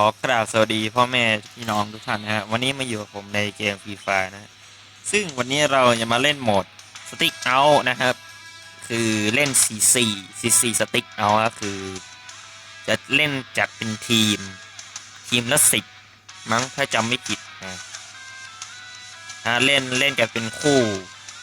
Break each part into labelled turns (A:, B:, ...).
A: ขอกราบสวัสดีพ่อแม่พี่น้องทุกท่านนะฮะวันนี้มาอยู่กับผมในเกมฟรีไฟนะฮะซึ่งวันนี้เราจะมาเล่นโหมดสติ๊กเอานะครับ คือเล่น C4 C4 สติ๊กเอาก็คือ จะเล่นจัดเป็นทีม ทีมละสิบมั้งถ้าจำไม่ผิดนะอ่าเล่นเล่นกันเป็นคู่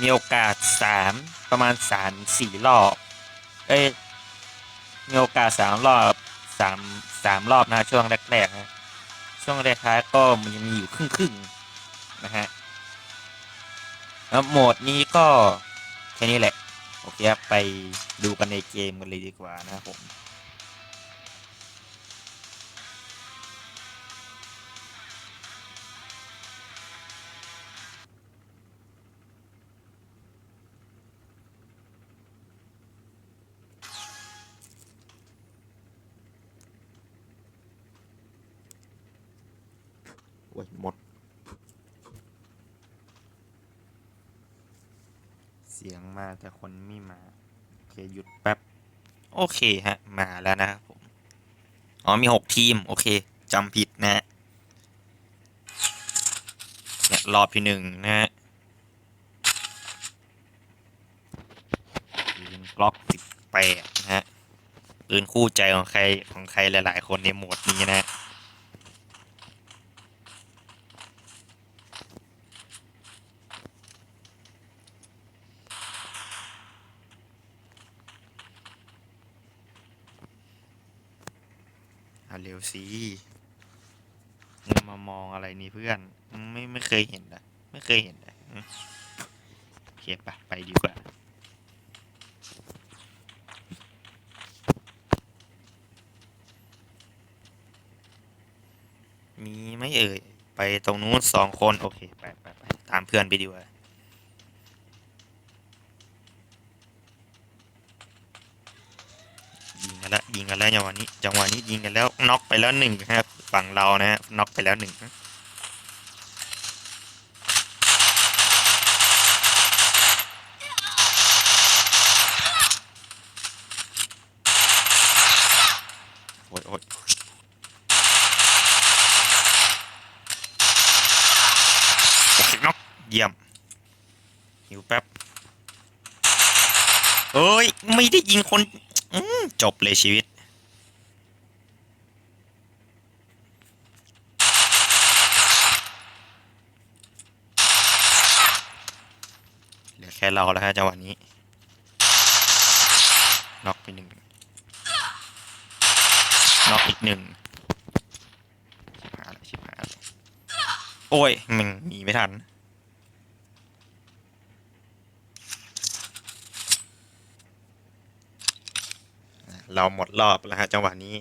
A: มีโอกาสสามประมาณสามสี่รอบเอ้ยมีโอกาสสามรอบ สามสามรอบนะช่วงแรกๆนะช่วงแรกๆก็มันยังมีอยู่ครึ่งครึ่งๆนะฮะแล้วโหมดนี้ก็แค่นี้แหละ โอเคครับไปดูกันในเกมกันเลยดีกว่านะครับผม เคฮะ มาแล้วนะครับผม อ๋อ มีหกทีม โอเคจำผิดนะฮะเนี่ยรอบที่หนึ่งนะฮะปืนกล็อกสิบแปดนะฮะปืนคู่ใจของใครของใครหลาย ๆ คนในโหมดนี้นะฮะ เอาเร็ว สิมึงมามองอะไรนี่เพื่อนไม่ไม่เคยเห็นนะไม่เคยเห็นนะอืมโอเคไปไปดีกว่ามีไหม่เอ่ย ไปตรงนู้นสองคน โอเค ไปไปไปตามเพื่อนไปดีกว่า ยิงกันแล้วจังหวะนี้ จังหวะนี้ยิงกันแล้วน็อกไปแล้วหนึ่งครับฝั่งเรานะฮะน็อกไปแล้วหนึ่งโอ้ยโอ้ยโอเคน็อกเยี่ยมหิวแป๊บเอ้ย ไม่ได้ยิงคน จบเลยชีวิต เหลือแค่เราแล้วฮะจังหวะนี้น็อกไปหนึ่งน็อกอีกหนึ่งชิบหายแล้วชิบหายแล้วโอ้ยมึงหนีไม่ทัน เราหมดรอบแล้วฮะจังหวะนี้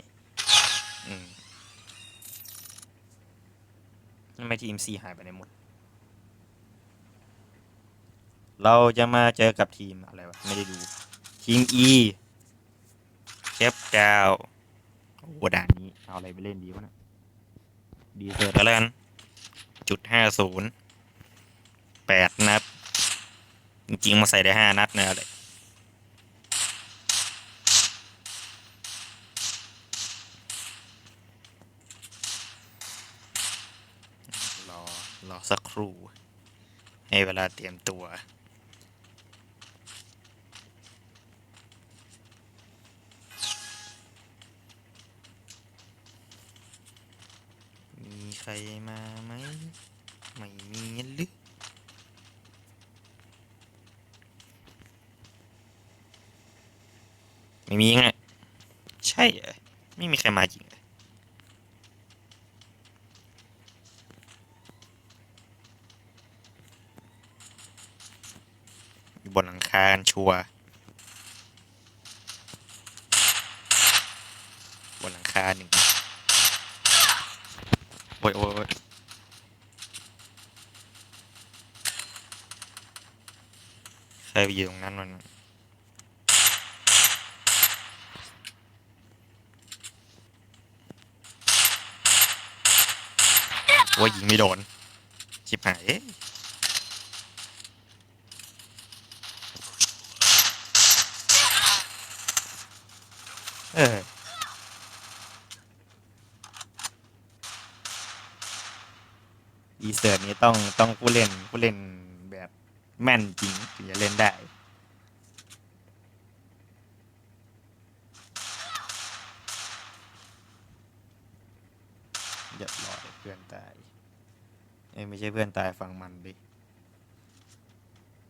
A: ทำไมทีมซีหายไปไหนหมด เราจะมาเจอกับทีมอะไรวะ ไม่ได้ดู ทีม E เชฟดาวโอ้ด่านนี้ เอาอะไรไปเล่นดีวะเนะดีเซอร์แล้วกันจุดห้าศูนย์แปดนัด จริงๆ มาใส่ได้ห้านัดเนอะเลย รอ รอสัก ครู่ ให้เวลาเตรียมตัว มีใครมาไหมไม่มีหรือไม่มีไงใช่ ไม่มีใครมาจริงเหรอ อยู่ บนหลังคากันชัวบนหลังคาหนึ่งโอ้ยโอ้ยใครไปอยู่ตรงนั้นมันโอ้ยยิงไม่โดนชิบหาย เอออีเสิร์นี้ต้องต้องผู้เล่นผู้เล่นแบบแม่นจริงถึงจะเล่นได้ เรียบร้อยเพื่อนตายเอ้ไม่ใช่เพื่อนตายฟังมันดิ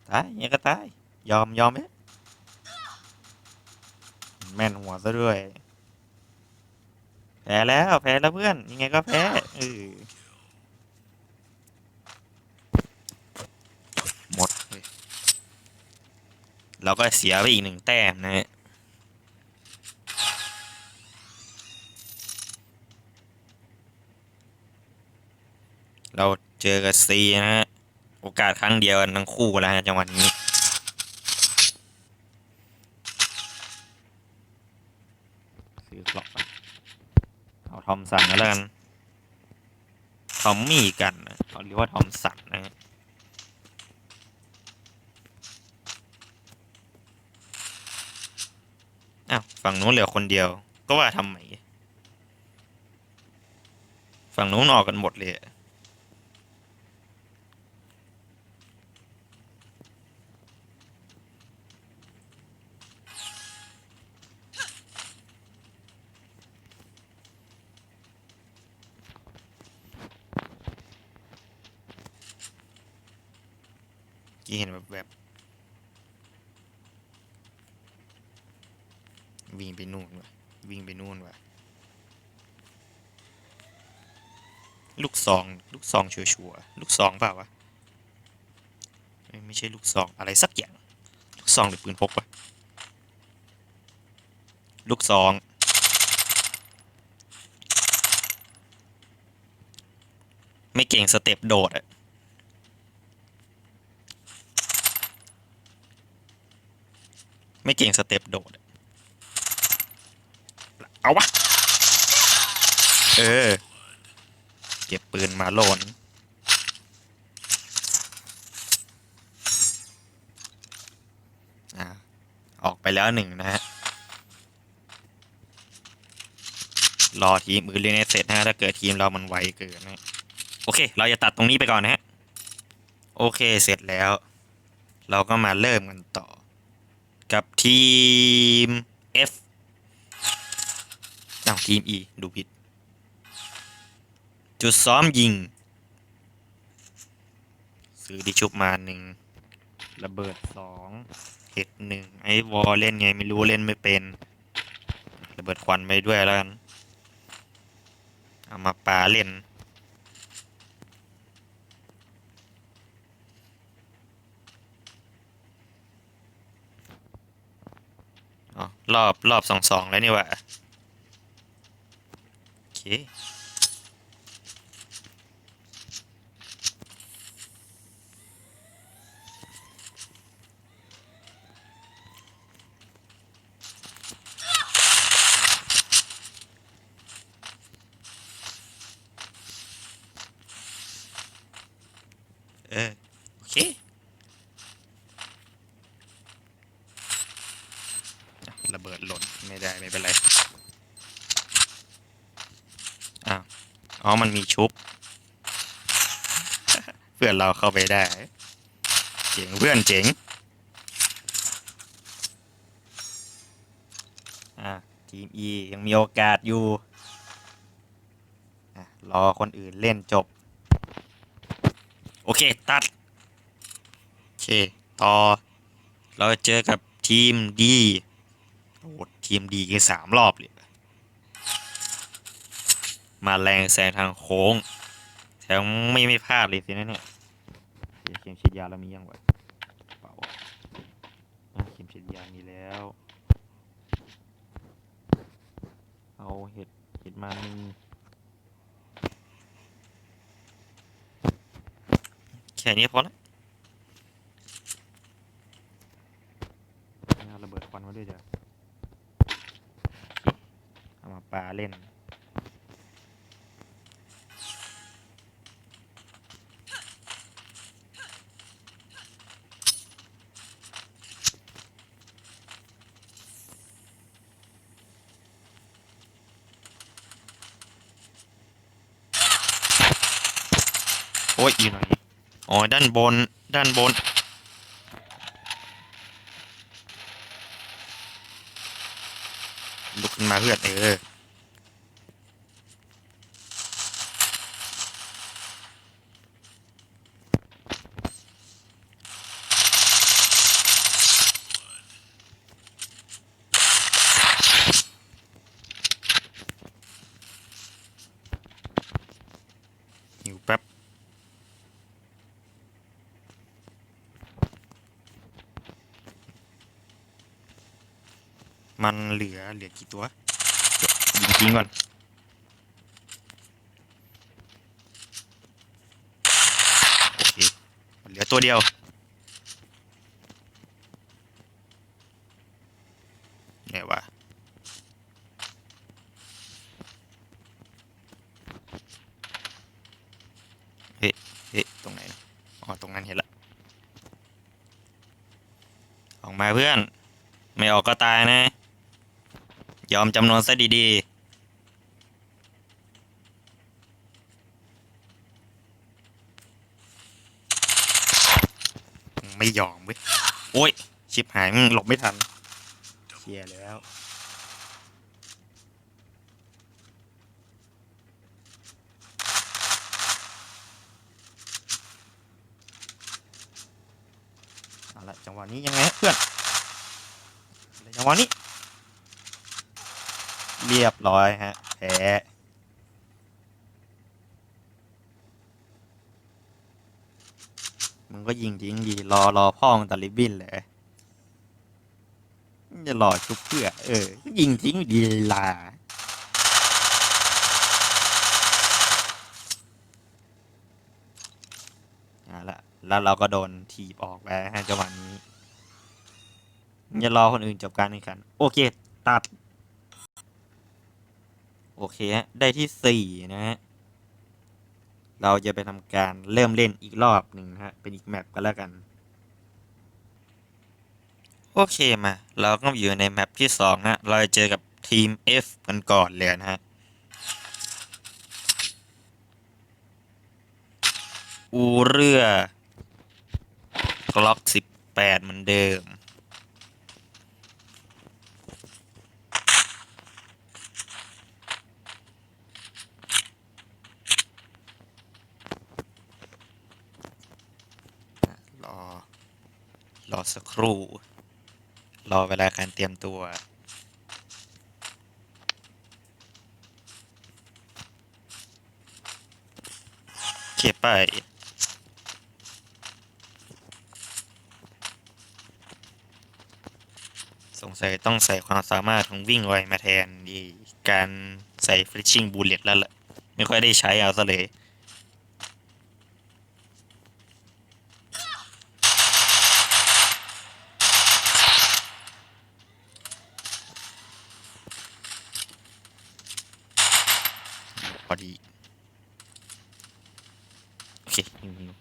A: ตายยังไงก็ตาย ยอมยอมไหม แม่นหัวซะด้วย แพ้แล้วแพ้แล้วเพื่อน ยังไงก็แพ้เออหมดเลยเราก็เสียไปอีกหนึ่งแต้มนะฮะเราเจอกับซีนะฮะ โอกาสครั้งเดียวกันทั้งคู่แล้วฮะจังหวะนี้ ซื้อกรอบไปเอา ทอมสันแล้วกันทอมมี่กันนะเขาเรียกว่าทอมสันนะฮะอ้าวฝั่งนู้นเหลือคนเดียว ก็ว่าทำไมฝั่งนู้นออกกันหมดเลยอะ กี่เห็นแบบแบบวิ่งไปนู่นว่ะวิ่งไปนู่นว่ะลูก ซอง ลูกซองชัวร์ลูกซองเปล่าวะ ไม่ใช่ลูกซองอะไรสักอย่าง ลูกซองหรือปืนพกวะ ลูกซอง ไม่เก่งสเต็ปโดดอะไม่เก่งสเต็ปโดด เอาวะ เออ มาโลนอออกไปแล้วหนึ่งนะฮะ รอทีมอื่นเล่นเสร็จนะฮะถ้าเกิดทีมเรามันไวเกินนะโอเค เราจะตัดตรงนี้ไปก่อนนะฮะ โอเคเสร็จแล้ว เราก็มาเริ่มกันต่อ กับทีม F อ้าวทีม E ดูผิด จุดซ้อมยิง ซื้อดิชุบมาหนึ่งระเบิดสองเห็ดหนึ่งไอ้วอลเล่นไงไม่รู้เล่นไม่เป็น ระเบิดควันไปด้วยแล้วกัน เอามาปาเล่นอ๋อรอบรอบสองสองแล้วนี่ว่าโอเค เอะระเบิดหล่นไม่ได้ไม่เป็นไรอ้าวอ๋อมันมีชุบ เพื่อนเราเข้าไปได้ เจ๋งเพื่อนเจ๋งอะทีม E ยังมีโอกาสอยู่รอคนอื่นเล่นจบ โอเค ตัด เค ต่อ เราเจอกับทีมดีโอ้โหทีมดีกันสามรอบเลย มาแรงแซงทางโค้งแถมไม่ไม่พลาดเลยสินะเนี่ยเข็มฉีดยาเรามียังวะเปล่าเข็มฉีดยามีแล้ว เอาเห็ดเห็ดมาหนึ่งแค่นี้พอและเอาระเบิ ดควันมาด้วยจ้ะเอามาปาเล่น โอ้ยอยู่ไหนอ๋อ ด้านบน ด้านบน ลุกขึ้น มาเพื่อนเออแป๊บมันเหลือเหลือกี่ตัว ยิงทิ้งก่อนโอเคเหลือตัวเดียวไหนวะเฮ้เฮ้ตรงไหนอ๋อตรงนั้นเห็นละออกมาเพื่อน ไม่ออกก็ตายนะ ยอมจำนวนซะดีๆไม่ยอมเว้ย โอ้ย ชิบหายมึงหลบไม่ทันเชียแล้ว เอาละจังหวะนี้ยังไงฮะเพื่อนจังหวะนี้ เรียบร้อยฮะแพ้มึงก็ยิงทิ้งดีรอรอพ่อมึงตัดริบบิ้นเลยมึงจะรอชุบเพื่อ เออ ยิงทิ้งดีลาเอาละแล้วเราก็โดนถีบออกไปฮะจังหวะนี้อย่ารอคนอื่นจบการแข่งขัน โอเค ตัด โอเคฮะ ได้ที่สี่นะฮะ เราจะไปทำการเริ่มเล่นอีกรอบหนึ่งฮะ เป็นอีกแมปกันแล้วกัน โอเคมา เราก็อยู่ในแมปที่สองฮะเราจะเจอกับทีม F กันก่อนเลยนะฮะ อูเรือกล็อกสิบแปดเหมือนเดิม รอสักครู่ รอเวลาการเตรียมตัวเคไปสงสัยต้องใส่ความสามารถของวิ่งไวมาแทนดีการใส่ฟลิชชิ่งบูลเลตแล้วล่ะ ไม่ค่อยได้ใช้เอาซะเลย พอดี โอเคหิวหิว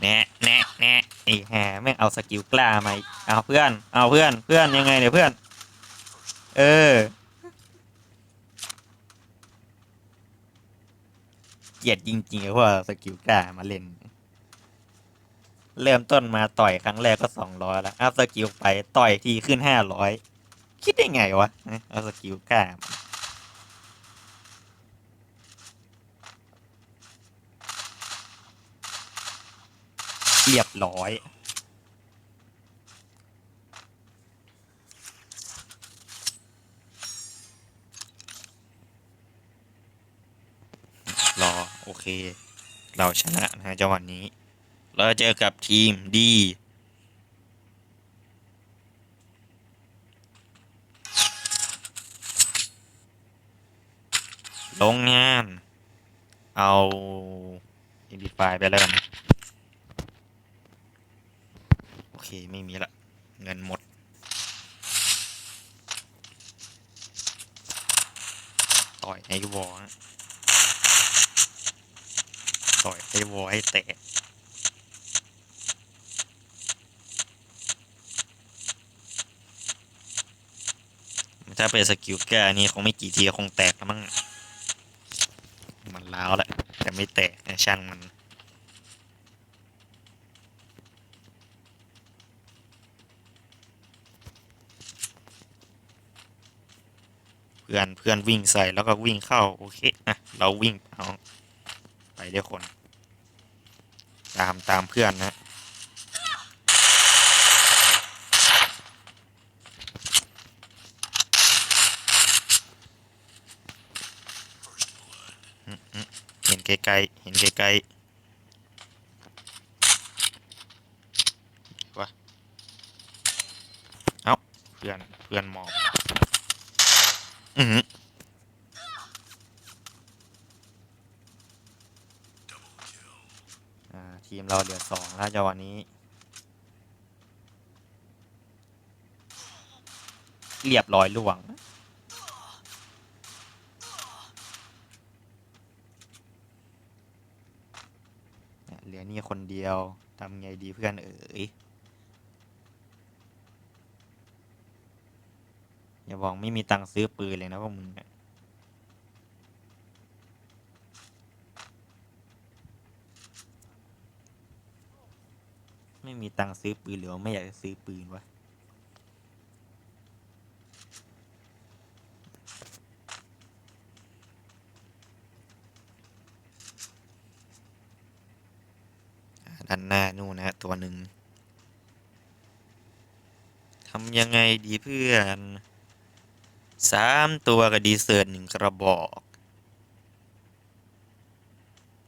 A: แน่แน่แน่ ไอ้แหมแม่งเอาสกิลกล้ามาเอาเพื่อน เอาเพื่อนเพื่อนยังไงเนี่ยเพื่อน เออเกลียดจริงๆเพราะสกิลกล้ามาเล่น เริ่มต้นมาต่อยครั้งแรกก็สองร้อยแล้วอัพสกิลไปต่อยทีขึ้นห้าร้อยคิดได้ไงวะเอาสกิลกล้ามา เรียบร้อย รอ โอเค เราชนะนะฮะจังหวะนี้ เราเจอกับทีมดีลงงาน เอาอินดิฟายไปแล้วกันนะโอ เคไม่มีละเงินหมด ต่อยไอ้วอต่อยไอ้วอให้แตกถ้าเป็นสกิลแก้อันนี้คงไม่กี่ทีคงแตกแล้วมั้งมันล้าวแหละแต่ไม่แตกช่างมัน เพื่อนวิ่งใส่แล้วก็วิ่งเข้าโอเคอะเราวิ่งเอาไปดี๋ยคน ตามตามเพื่อนนะเห็นไกลๆเห็นไกลๆวะเอ้าเพื่อนเพื่อนหมอบอือหืออ่า ทีม เราเหลือสองแล้วจังหวะนี้ เรียบร้อยล่วงเนี่ยเหลือนี่คนเดียวทำไงดีเพื่อนเอ๋ยอย่าบอกไม่มีตังค์ซื้อปืนเลยนะพวกมึง ม่มีตังค์ซื้อปืนหรือว่าไม่อยากจะซื้อปืนวะด้านหน้านู่นนะฮะตัวหนึ่งทำยังไงดีเพื่อนสามตัวกับดีเซอร์หนึ่งกระบอก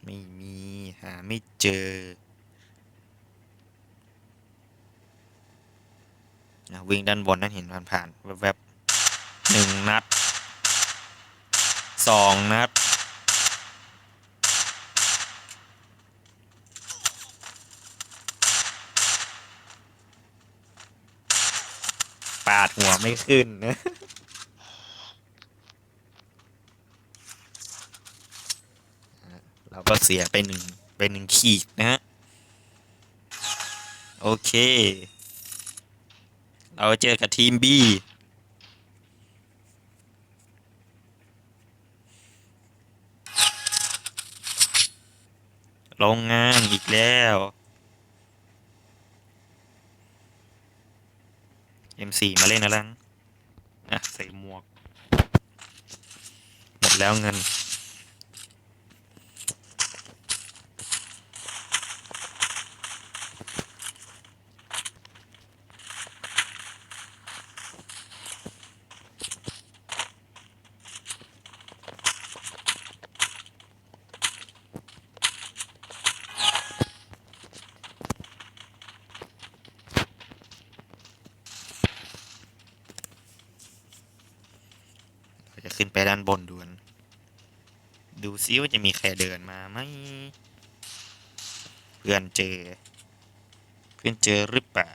A: ไม่มี หาไม่เจอ อะวิ่งด้านบนนั่นเห็นผ่านๆแวบๆหนึ่งนัดสองนัดปาดหัวไม่ขึ้นนะเราก็เสียไปหนึ่งไปหนึ่งขีดนะฮะ โอเค เราเจอกับทีม B โรงงานอีกแล้ว M4 มาเล่นนะลังอะ ใส่หมวก หมดแล้วเงิน ขึ้นไปด้านบนดูกันดูซิว่าจะมีใครเดินมาไหมเพื่อนเจอ เพื่อนเจอหรือเปล่า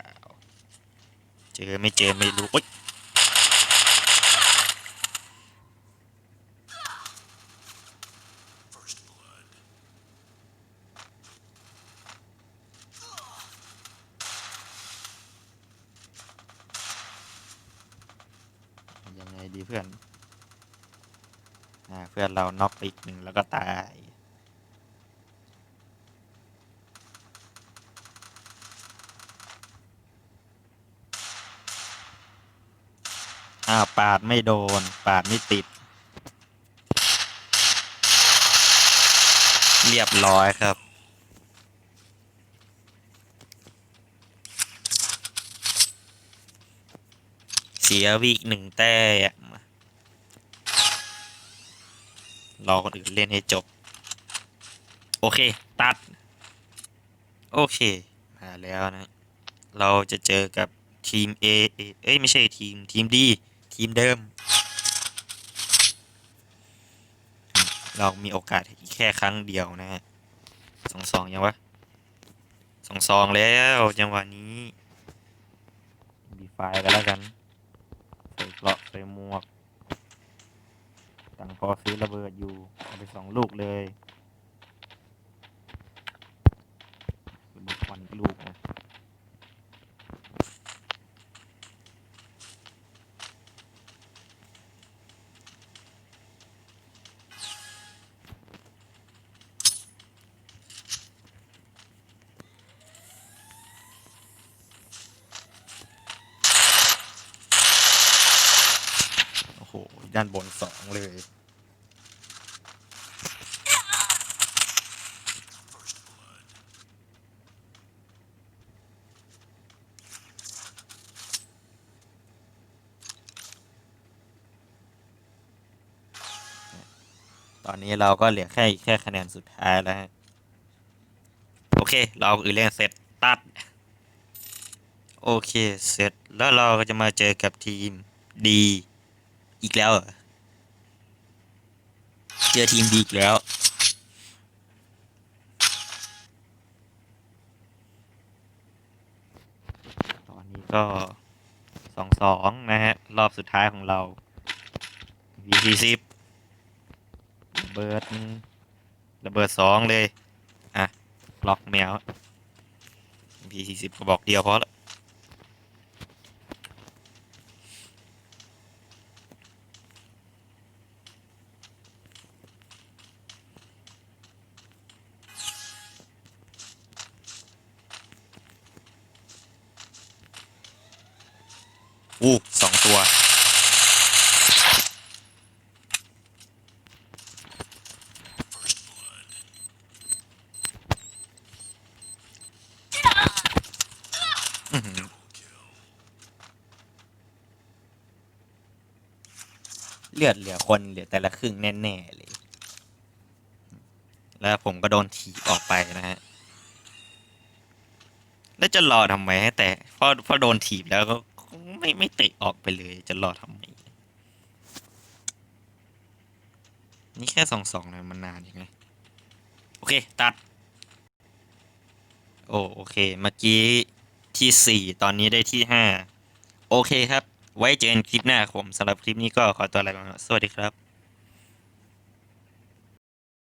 A: เจอไม่เจอไม่รู้โอ๊ยยังไงดีเพื่อน อ่า เราน็อกไปอีกหนึ่งแล้วก็ตาย อ้าว ปาดไม่โดน ปาดไม่ติด เรียบร้อยครับเสียวิอีกหนึ่งแต้ม รอคนอื่นเล่นให้จบ โอเค ตัด โอเค มาแล้วนะ เราจะเจอกับทีม A เอ้ยเอ้ไม่ใช่ทีม ทีม D ทีมเดิม เรามีโอกาสแค่ครั้งเดียวนะฮะสองสองยังวะสองสองแล้วจังหวะนี้ดีไฟกันแล้วกันใส่เกราะใส่หมวก ผมขอซื้อระเบิดอยู่ไปสองลูกเลยระเควันลูกโอ้โหด้านบนสองเลย อนนี้เราก็เหลือแค่แค่คะแนนสุดท้ายแล้วโอเค เราอือเล่นเสร็จตัด โอเค เสร็จแล้วเราก็จะมาเจอกับทีมดีอีกแล้ว เจอทีมดีอีกแล้วตอนนี้ก็สองสองนะฮะ รอบสุดท้ายของเรา VC10 เบิดระเบิดสองเลย อะ ล็อกแมวพีสี่สิบกระบอกเดียวพอละ อดเหลือคนเหลือแต่ละครึ่งแน่ๆเลย แล้วผมก็โดนถีบออกไปนะฮะ แล้วจะรอทำไมแต่พอพอโดนถีบแล้วก็ไม่ไม่เตะออกไปเลย จะรอทำไม นี่แค่สองสองเลยมันนานยังไง โอเค ตัด โอโอเค เมื่อกี้ที่สี่ตอนนี้ได้ที่ห้าโอเคครับ ไว้เจอกันคลิปหน้าครับผมสำหรับคลิปนี้ก็ขอตัวลาไปก่อนครับสวัสดีครับ